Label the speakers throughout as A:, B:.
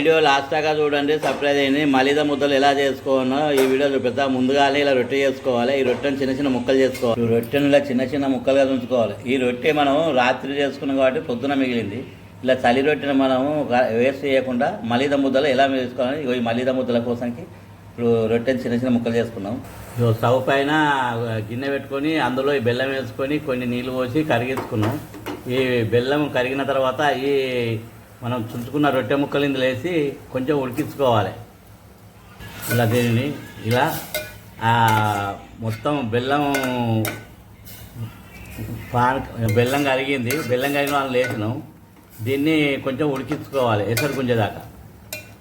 A: Video last దాకా చూడండి surprise అయింది. మలిద ముద్దలు ఎలా చేసుకోవాలో ఈ వీడియో చూపిస్తా ముందుగానే ఇలా రొట్టె చేసుకోవాలి. ఈ రొట్టెను చిన్న చిన్న ముక్కలు చేసుకోవాలి. ఈ రొట్టెను ఇలా చిన్న చిన్న ముక్కలుగా ఉంచుకోవాలి ఈ రొట్టె మనం రాత్రి చేసుకున్నాం కాబట్టి పొద్దున మిగిలింది. ఇలా చలి రొట్టెను మనం వేస్ట్ చేయకుండా మలిద ముద్దలు ఎలా చేసుకోవాలి ఇగో ఈ మలిద ముద్దల కోసంకి ఇప్పుడు రొట్టెను చిన్న చిన్న ముక్కలు చేసుకున్నాం. స్టవ్ పైన గిన్నె పెట్టుకొని అందులో ఈ బెల్లం వేసుకొని కొన్ని నీళ్ళు పోసి కరిగించుకున్నాం ఈ బెల్లం కరిగిన తర్వాత ఈ మనం చుంచుకున్న రొట్టె ముక్కలు ఇందులో వేసి కొంచెం ఉడికించుకోవాలి. ఇలా దీనిని ఇలా మొత్తం బెల్లం పాన్ బెల్లం కరిగింది. బెల్లం కరిగిన వాళ్ళు లేచినాం. దీన్ని కొంచెం ఉడికించుకోవాలి ఎసరు గుంజేదాకా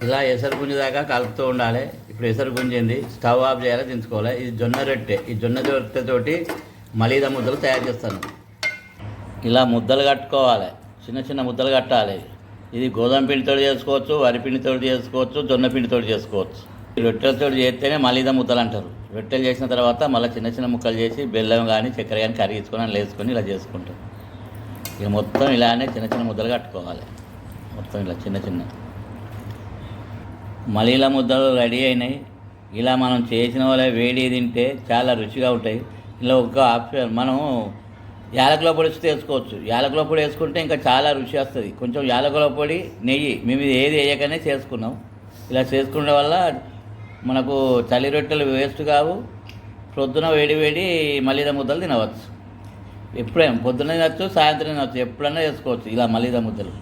A: ఇలా ఎసరు గుంజేదాకా కలుపుతూ ఉండాలి. ఇప్పుడు ఎసరు గుంజింది. స్టవ్ ఆఫ్ చేయాలి దించుకోవాలి. ఇది జొన్న రొట్టె. ఈ జొన్న రొట్టెతోటి మలీద ముద్దలు తయారు చేస్తాను. ఇలా ముద్దలు కట్టుకోవాలి. చిన్న చిన్న ముద్దలు కట్టాలి. ఇది గోధుమ పిండితో చేసుకోవచ్చు వరి పిండితో చేసుకోవచ్చు జొన్న పిండితో చేసుకోవచ్చు. ఈ రొట్టెలతో చేస్తేనే మలీదా ముద్దలు అంటారు. రొట్టెలు చేసిన తర్వాత మళ్ళీ చిన్న చిన్న ముక్కలు చేసి బెల్లం కానీ చక్కెర కానీ కరిగించుకొని అందులో వేసుకొని ఇలా చేసుకుంటాం. ఇక మొత్తం ఇలానే చిన్న చిన్న ముద్దలు కట్టుకోవాలి. మొత్తం ఇలా చిన్న చిన్న. మలీల ముద్దలు రెడీ అయినాయి. ఇలా మనం చేసిన వాళ్ళే వేడి తింటే చాలా రుచిగా ఉంటాయి. ఇలా ఒక ఆప్షన్ మనం యాలకుల పొడి వస్తే వేసుకోవచ్చు. యాలకుల పొడి వేసుకుంటే ఇంకా చాలా రుచి వస్తుంది. కొంచెం యాలకుల పొడి నెయ్యి మేము ఏది వేయకనే చేసుకున్నాం. ఇలా చేసుకునే వల్ల మనకు చలి రొట్టెలు వేస్ట్ కావు. ప్రొద్దున వేడి వేడి మలీద ముద్దలు తినవచ్చు. ఎప్పుడైనా పొద్దున తినచ్చు సాయంత్రం తినవచ్చు ఎప్పుడైనా చేసుకోవచ్చు ఇలా మలీద ముద్దలు.